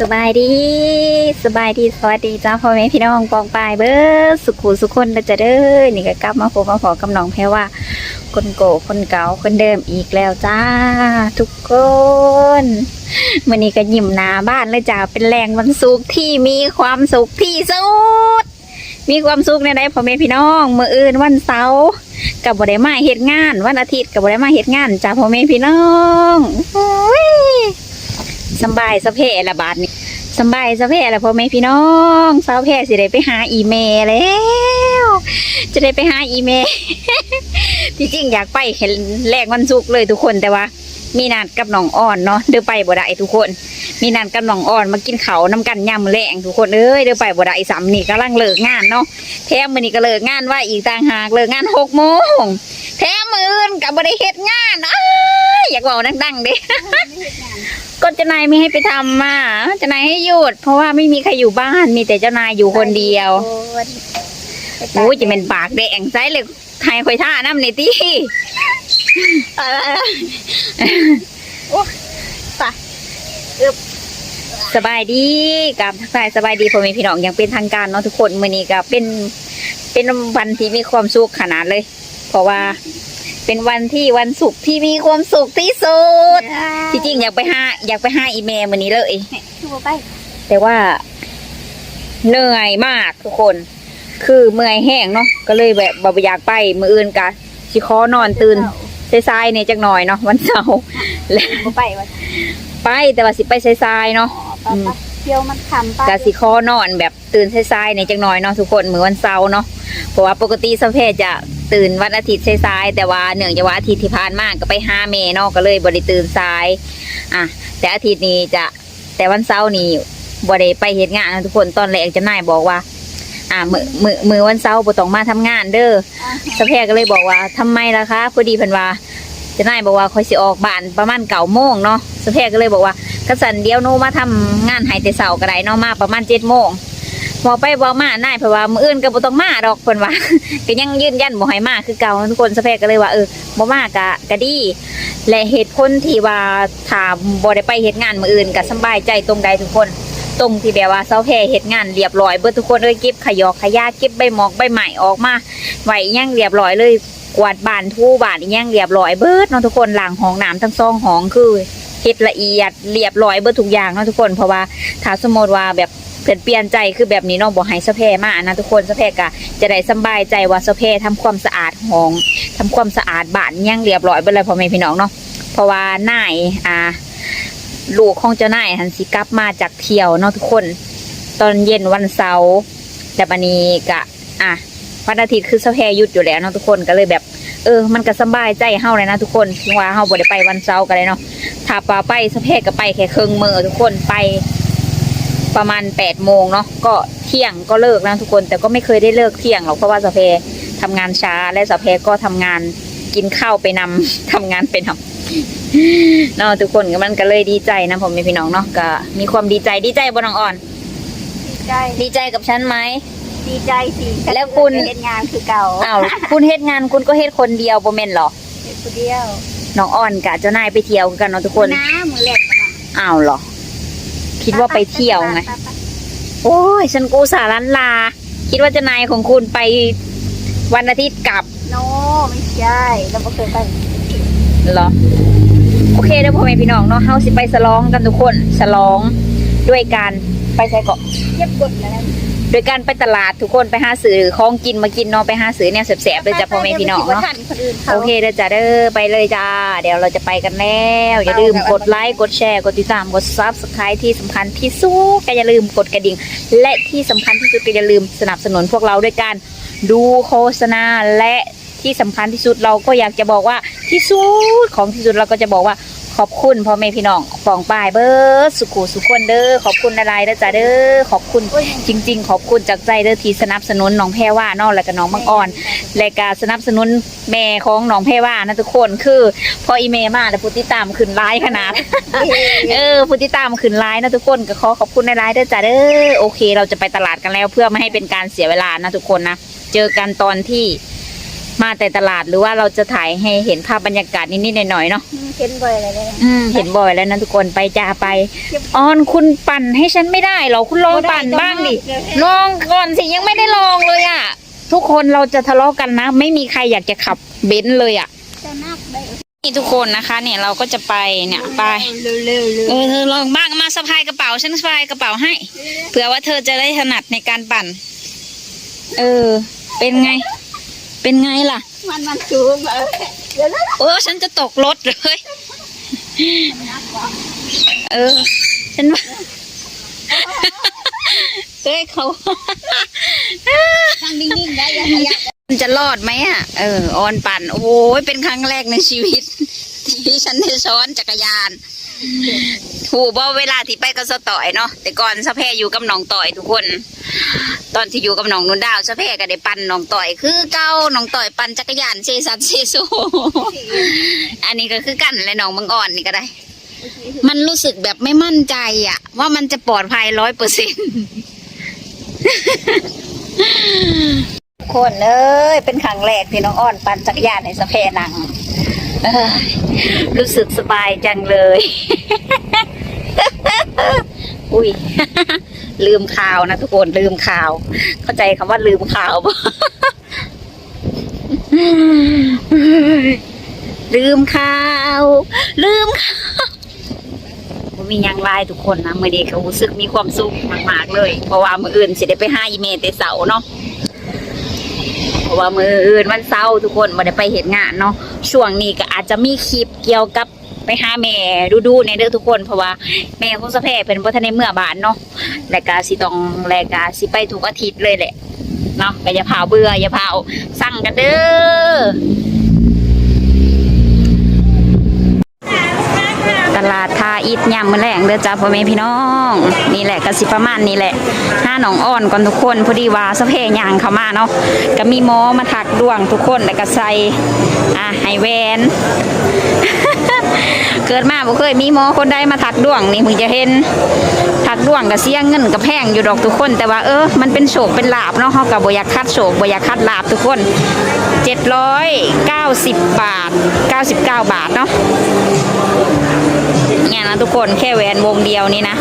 สบายดีสบายดีสวัสดีจ้าพ่อแม่พี่น้องปองปายเบิร์สุขุสุขคนเด้อจะเด้อนี่ก็กลับมาพบมาขอกับน้องแพรว่า คนโกคนเก่าคนเดิมอีกแล้วจ้า ทุกคนวันนี้ก็ยิ้มหน้าบ้านเลยจ้าเป็นแรงวันสุขที่มีความสุขที่สุด มีความสุขในใดพ่อแม่พี่น้องเมื่ออื่นวันเสาร์กับบ่ได้มาเฮ็ดงาน วันอาทิตย์กับบ่ได้มาเฮ็ดงานจ้าพ่อแม่พี่น้องอ สบายสะเพละบาทนี่สบายสะเพละพ่อแม่พี่น้องสาวแพรสิได้ไปหาอีเมลแล้ว จะได้ไปหาอีเมลที่จริงอยากไปแค่แรกวันศุกร์เลยทุกคนแต่ว่า มีนัดกับน้องอ่อนเนาะเดินไปบ่ได้ทุกคน มีนัดกับน้องอ่อนมากินเขาน้ำกันยำแรงทุกคนเอ้ยเดินไปบ่ได้สามนี่กำลังเลิกงานเนาะแถมมือนี้ก็เลิกงานว่าอีกต่างหากเลิกงานหกโมงแถมมืออื่นก็บ่ได้เฮ็ดงานอ้าอยากเว้าดังๆเด้ ก็เจ้านายไม่ให้ไปทำมาเจ้านายให้หยุด เพราะว่าไม่มีใครอยู่บ้านมีแต่เจ้านายอยู่คนเดียวโอ้ยจะเป็นปากแดงไซเลยไทยคอยท่าน้ำในที่สบายดีกับทักทายสบายดีพ่อแม่พี่น้องอยังเป็นทางการเนาะทุกคนมื้อนี้ก็เป็นเป็นวันที่มีความสุขขนาดเลย เพราะว่า เป็นวันที่วันศุกร์ที่มีความสุขที่สุดที่จริงอยากไปหาอยากไปหาอีเมลวันนี้เลยคือบ่ไป แต่ว่า เหนื่อยมากทุกคน คือเมื่อยแห้งเนาะก็เลยแบบบ่อยากไปมืออื่นกะสิขอนอนตื่นสายๆเนี่ยจักหน่อยเนาะวันเสาร์และบ่ไปว่าไปแต่ว่าสิไปสายๆเนาะอ๋อไปไปเที่ยวมันคำไปกะสิขอนอนแบบตื่นสายๆเนี่ยจักหน่อยเนาะทุกคนมือวันเสาร์เนาะเพราะว่าปกติสัพเพจะ ตื่นวันอาทิตย์สายๆแต่ว่าเนื่องจากว่าอาทิตย์ที่ผ่านมาก็ไปหาเมเนาะก็เลยบ่ได้ตื่นสายอะแต่อาทิตย์นี้จะแต่วันเสาร์นี้บ่ได้ไปเฮ็ดงานนะทุกคนตอนแรกเจะนายบอกว่า อ่ามือมือมือวันเสาร์บ่ต้องมาทำงานเด้ออ่าสะแพรก็เลยบอกว่าทำไมล่ะคะพอดีเพิ่นว่าเจะนายบอกว่าคอยสิออกบ้านประมาณเก้าโมงเนาะสะแพรก็เลยบอกว่ากระสันเดียวหนูมาทำงานให้แต่เสาร์ก็ได้เนาะมาประมาณเจ็ดโมง บอกไปบอกมานายเพราะว่ามืออื่นก็บ่ต้องมาดอกเพิ่นว่า ก็ยังยืนยันบ่ให้มาคือเก่าทุกคนสะแพรก็เลยว่าเออบ่มากะก็ดี และเหตุผลที่ว่าถ้าบ่ได้ไปเฮ็ดงานมืออื่นก็สบายใจตรงใดทุกคน ตรงที่แบบว่าเซาแพรเฮ็ดงานเรียบร้อยเบิดทุกคนเอ้ยเก็บขยอกขยะเก็บใบหมอกใบไม้ออกมาไว้ย่างเรียบร้อยเลยกวาดบานทู่บานอีหยังเรียบร้อยเบิดเนาะทุกคนหล้างห้องน้ำทั้งสองห้องคือเฮ็ดละเอียดเรียบร้อยเบิดทุกอย่างเนาะทุกคนเพราะว่าถ้าสมมติว่าแบบ เปลี่ยนเปลี่ยนใจคือแบบนี้เนาะบ่ให้สะเพมานะทุกคนสะเพก็จะได้สบายใจว่าสะเพทำความสะอาดห้องทำความสะอาดบ้านยังเรียบร้อยเบิดเลยพ่อแม่พี่น้องเนาะเพราะว่านายอ่าลูกของเจ้านายหันสิกลับมาจากเที่ยวเนาะทุกคน ตอนเย็นวันเสาร์แต่บันนี้กะอะวันอาทิตย์คือสะเพหยุดอยู่แล้วเนาะทุกคนก็เลยแบบเออ มันก็สบายใจเฮาเลยนะทุกคนถึงว่าเฮาบ่ได้ไปวันเสาร์ก็เลยเนาะถ้าปาไปสะเพก็ไปแค่ครึ่งมือทุกคนไป ประมาณแปดโมงเนาะก็เที่ยงก็เลิกนะทุกคนแต่ก็ไม่เคยได้เลิกเที่ยงหรอกเพราะว่าสะเพทำงานช้าและสะเพก็ทำงานกินข้าวไปนำทำงานไปนำเนาะทุกคนก็มันก็เลยดีใจนะผมมีพี่น้องเนาะก็มีความดีใจดีใจบนน้องอ่อน ดีใจดีใจกับฉันไหมดีใจสิแล้วคุณเฮ็ดงานคือเก่าอ้าวคุณเฮ็ดงานคุณก็เฮ็ดคนเดียวบ่แม่นเหรอเฮ็ดผู้เดียวน้องอ่อนกะเจ้านายไปเที่ยวกันเนาะทุกคนน้ามือแรกมันอะอ้าวเหรอ คิดว่าไปเที่ยวไง โอ้ย ฉันกูสารันลา คิดว่าจะนายของคุณไปวันอาทิตย์กลับ โน ไม่ใช่เราบ่เคยไปเหรอ โอเคเด้อพ่อแม่พี่น้องเนาะเฮาสิไปสลองกันทุกคนสลองด้วยการไปใส่เกาะเก็บกดแล้ว โดยการไปตลาดทุกคนไปหาซื้อของกินมากินเนาะไปหาซื้อเนี่ยแสบๆเลยจ้ะพ่อแม่พี่น้องเนาะคนอื่นเขาโอเคเด้อจ้าเด้อไปเลยจ้า เดี๋ยวเราจะไปกันแล้ว อย่าลืมกดไลค์กดแชร์กดติดตามกดซับสไครต์ที่สำคัญที่สุดก็อย่าลืมกดกระดิ่ง และที่สำคัญที่สุดก็อย่าลืมสนับสนุนพวกเราด้วยการดูโฆษณาและที่สำคัญที่สุดเราก็อยากจะบอกว่าที่สุดของที่สุดเราก็จะบอกว่า ขอบคุณพ่อแม่พี่น้องปองปายเบิร์ดสุขุสุขคนเด้อขอบคุณอะไรเด้อจ้าเด้อขอบคุณจริง ๆ ขอบคุณจากใจเด้อที่สนับสนุนน้องแพรว่าเนอกและก็น้องมังอ่อนและการสนับสนุนแม่ของน้องแพรว่านะทุกคนคือพออีเมลมาแล้วผู้ติดตามขึ้นไลน์ขนาด เออผู้ติดตามขึ้นไลน์นะทุกคนก็ขอขอบคุณในไลน์ด้วยจ้ะเด้อโอเค เราจะไปตลาดกันแล้วเพื่อไม่ให้เป็นการเสียเวลานะทุกคนนะเจอกันตอนที่ มาแต่ตลาดหรือว่าเราจะถ่ายให้เห็นภาพบรรยากาศนิดๆหน่อยๆเนาะอืมเห็นบ่อยอะไรเลยอืมเห็นบ่อยแล้วนะทุกคนไปจ้าไปออนคุณปั่นให้ฉันไม่ได้หรอคุณลองปั่นบ้างดิลองก่อนสิยังไม่ได้ลองเลยอะ ทุกคนเราจะทะเลาะกันนะ ไม่มีใครอยากจะขับเบนซ์เลยอะจะนักได้นี่ทุกคนนะคะ เนี่ยเราก็จะไปเนี่ยไปเร็วๆเร็วเออเธอลองบ้างมาสะพายกระเป๋าฉันสะพายกระเป๋าให้เผื่อว่าเธอจะได้ถนัดในการปั่น เออ เป็นไง เป็นไงล่ะ มันมันสูงเออเดี๋ยวนะโอ้ฉันจะตกรถเลย เออ ฉันว่าเฮ้ยเขานั่งนิ่งๆได้อยังขยับมันจะรอดไหมอะ เออออนปั่น โอ้ยเป็นครั้งแรกในชีวิต ที่ฉันได้ซ้อนจักรยาน ถูบ่เวลาที่ไปกับสะต่อยเนาะแต่ก่อนสะแพอยู่กับน้องต่อยทุกคน ตอนที่อยู่กับน้องนุ่นดาวสะแพก็ได้ปั่นน้องต่อยคือเก้าน้องต่อยปั่นจักรยานเซซัดเซโซอันนี้ก็คือกันและน้องมังอ่อนนี่ก็ได้ มันรู้สึกแบบไม่มั่นใจอะว่ามันจะปลอดภัยร้อยเปอร์เซ็นต์คนเอ้ยเป็นครั้งแรกที่น้องอ้อนปั่นจักรยานในสะเพนัง รู้สึกสบายจังเลย อุ้ย ลืมข่าวนะทุกคนลืมข่าว เข้าใจคำว่าลืมข่าวปะลืมข่าว ลืมข่าวบ่มียังไลายทุกคนนะเมื่อนี้ก็รู้สึกมีความสุขมาก ๆ เลย เพราะว่ามืออื่นสิได้ไปห้าอีเมลแต่เสาเนาะ เพราะว่ามืออื่นวันเสาร์ทุกคนมาได้ไปเห็นงานเนาะช่วงนี้ก็อาจจะมีคลิปเกี่ยวกับไปหาแม่ดูดูในเด้อทุกคนเพราะว่าแม่ของสะเพเป็นพ่อทานายเมื่อบานเนาะแลกาสิตองแลกาสิไปทุกอาทิตย์เลยแหละเนาะก็อย่าพาเบื่ออย่าพาสั่งกันเด้อ ตลาดทาอิดยามมื้อแรงเด้อจ้าพ่อแม่พี่น้อง นี่แหละก็สิประมาณนี้แหละห้าหนองอ่อนก่อนทุกคนพอดีว่าสะเพยางเข้ามาเนาะก็มีหมอมาถักดวงทุกคนแล้วก็ใส่อะไฮแวนเกิดมาบ่เคยมีหมอคนใดมาถักดวงนี่มึงจะเห็นถักดวงก็เสียเงินก็แพงอยู่ดอกทุกคน แต่ว่าเออมันเป็นโศกเป็นลาบเนาะเฮาก็บ่อยากคัดโศกบอยากคัดลาบทุกคน790 บาท 99 บาทเนาะ นะทุกคนแค่แหวนวงเดียวนี่นะ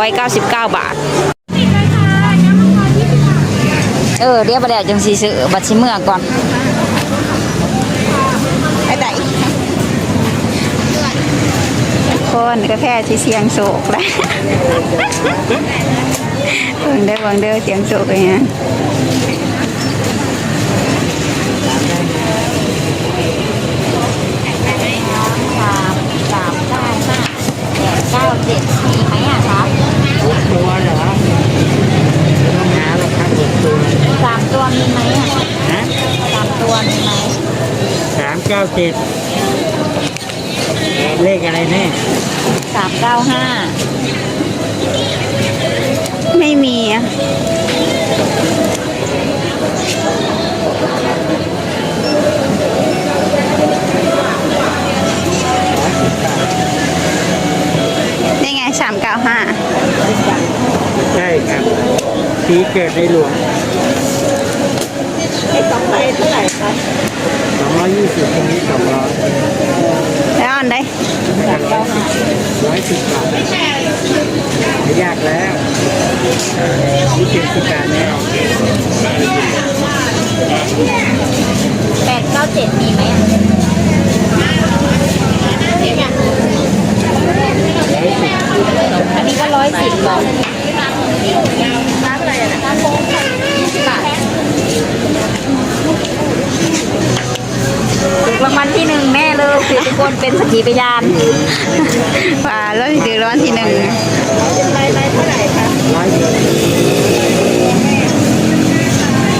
799 บาท เออเดี๋ยวประเดี๋ยจังสีซื้อบัตรชิเมื่อก่อนไอ้ไหนคนก็แค่ที่เสียงโศกแล้วเบิ่งเด้อเบิ่งเด้อเสียงโศกเลยฮะสามสามเก้าห้าแปดเก้าเจ็ดมีไหมอะครับ ตัวเหรอต้องหาราคาหกตัว สามตัวมีไหมอะ ฮะ สามตัวมีไหม สาม เก้าเจ็ดเลขอะไรแน่สามเก้าห้าไม่มีอะนี่ไงสามเก้าห้าใช่ครับปีเกิดในหลวงไอ้สองใบเท่าไหร่คะสองร้อยยี่สิบตรงนี้สองร้อย แล้วอันใด ร้อยสิบบาทไม่ยากแล้วนี่เป็นสิการแน่แปดเก้าเจ็ดมีไหมอะอันนี้ก็ร้อยสิบหรอร้านอะไรอะ รางวัลที่หนึ่งแม่เลยคือทุกคนเป็นสกีพยานว่าแล้วถือรางวัลที่หนึ่งใบใบเท่าไหร่คะร้อยเดียว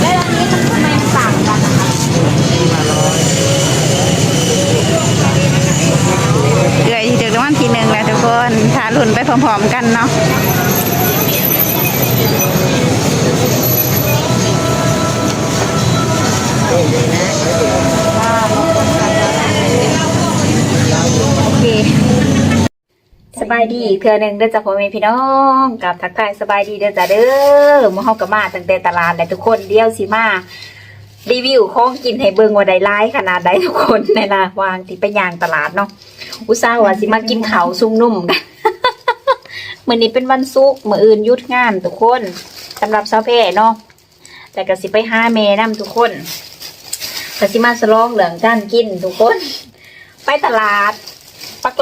แล้วอันนี้มันทำไมมันต่างกันนะคะมาร้อยเกิดถือรางวัลที่หนึ่งแล้วทุกคนถ้าลุ้นไปพร้อมๆกันเนาะ สบายดีเทื่อหนึงเด้อจ้าพ่อแม่พี่น้องกับทักทายสบายดีเด้อจ้าเด้อมาเฮากับมาตั้งแต่ตลาดและทุกคนเดียวสิมารีวิวของกินให้เบิ่งว่าได้ร้ายขนาดใดทุกคนในนะวางที่ไปย่างตลาดเนาะอุตส่าห์ว่าสิมากินเขาซุ่มนุ่มกันมื้อนี้เป็นวันศุกร์มื้ออื่นยุดงานทุกคนสำหรับเช้าแพ่เนาะแต่ก็สิไปหาแม่นํทุกคนก็สิมาสลองเหลืองการกินทุกคน ไปตลาด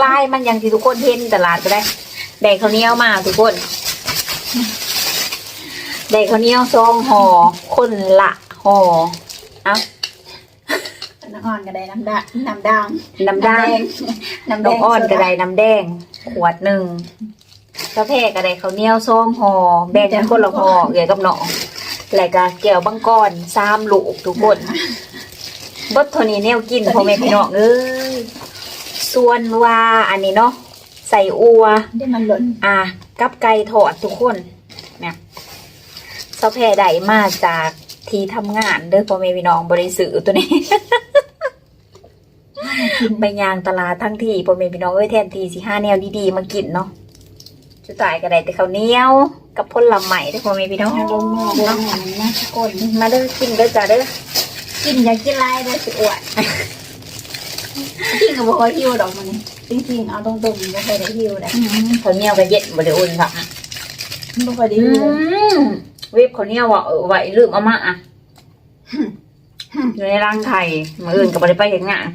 ลายมันอย่างที่ทุกคนเห็นตลาดก็ได้แดกข้าวเหนียวมาทุกคนแดกข้าวเหนียวซองห่อคนละห่อเอ้าน้ำอ่อนก็ได้น้ำดาน้ำด่างน้ำด่างน้ำแดน้องงอ้อนกระไดน้ำแดง ขวดหนึ่งกาแฟกระไดข้าวเหนียวซองห่อแบ่งกันคนละห่อเกี่ยวกับหนองแล้วก็แก้วบังกอนสามลูกทุกคนบดเทานี้แนวกินพ่อแม่พี่น้องเอ้ย ส่วนว่าอันนี้เนาะใส่อัว ได้มันหล่นอะกับไก่ทอดทุกคนเนี่ยเสาแพรได้มาจากที่ทำงานเด้อพ่อแม่พี่น้องบริสุทธิ์ตัวนี้ ไปยางตลาดทั้งที่พ่อแม่พี่น้องเอ้ยแทนทีสิห้าแนวดีๆมากินเนาะจุดตายก็ได้แต่ข้าวเหนียว กับพ่นลำใหม่เด้อพ่อแม่พี่น้องลงแม่ลงแม่นะทุกคนมาเด้อกินเด้อจ้าเด้อกินอยากกินไรได้สิอวด จริงกับบ่ค่อยหิวดอกมันจริงๆเอาตรงๆบ่ค่อยได้หิวได้ข้าวเหนียวก็เย็นบริอุ่นค่ะบ่ค่อยได้อืหิวเลยมเว็บข้าวเหนียวอะเออไว้ลืมเอามาอะอยู่ในร่างไทยมืออื่นก็บริไปเห็นงาน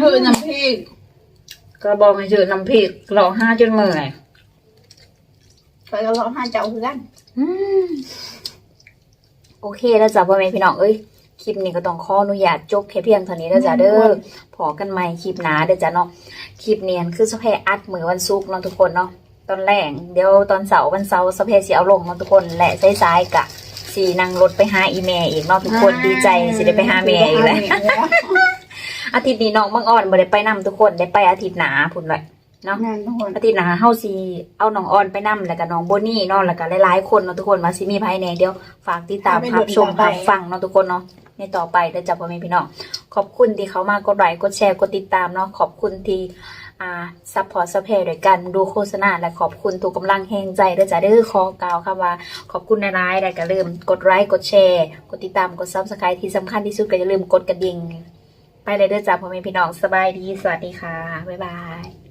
คือน้ำพริกกระบอกให้ชื่อน้ำพริกรอห้าจนเมื่อยไปก็รอห้าเจ้าคือกันอืมโอเคแล้วจ้ะพ่อแม่พี่น้องเอ้ย คลิปนี้ก็ต้องขออนุญาตจบแค่เพียงเท่านี้แล้วจ้ะเด้อพอกันใหม่คลิปหนาเด้อจ้ะเนาะคลิปเนียนคือสะเพอัดมือวันศุกร์เนาะทุกคนเนาะตอนแรกเดี๋ยวตอนเสาร์วันเสาร์สะเพสิเอาลงเนาะทุกคนและสายๆกะสีนั่งรถไปหาอีเมลอีกเนาะทุกคนดีใจสิได้ไปหาแม่อีกแล้วอาทิตย์นี้น้องบางอ่อนบ่ได้ไปนํทุกคนได้ไปอาทิตย์หนาพุ่นเลยเนาะงานทุกคนอาทิตย์หนาเฮาสิเอาน้องออนไปนํแล้วก็น้องโบนี่เนาะแล้วก็หลายๆคนเนาะทุกคนว่าสิมีภายในเดี๋ยวฝากติดตามรับชมรับฟังเนาะทุกคนเนาะ ในต่อไปเด้อจ้ะพ่อแม่พี่น้องขอบคุณที่เขามากดไลค์กดแชร์กดติดตามเนาะขอบคุณที่อ่าซัพพอร์ตซัพเพด้วยกันดูโฆษณาและขอบคุณทุกกำลังแห่งใจเด้อจ้ะเด้อขอกล่าวคำว่า ขอบคุณนไลน์และก็ลืมกดไลค์กดแชร์กดติดตามกด Subscribe ที่สำคัญที่สุดก็อย่าลืมกดกระดิ่งไปเลยเด้อจ้ะพ่อแม่พี่น้องสบายดี สวัสดีค่ะบ๊ายบาย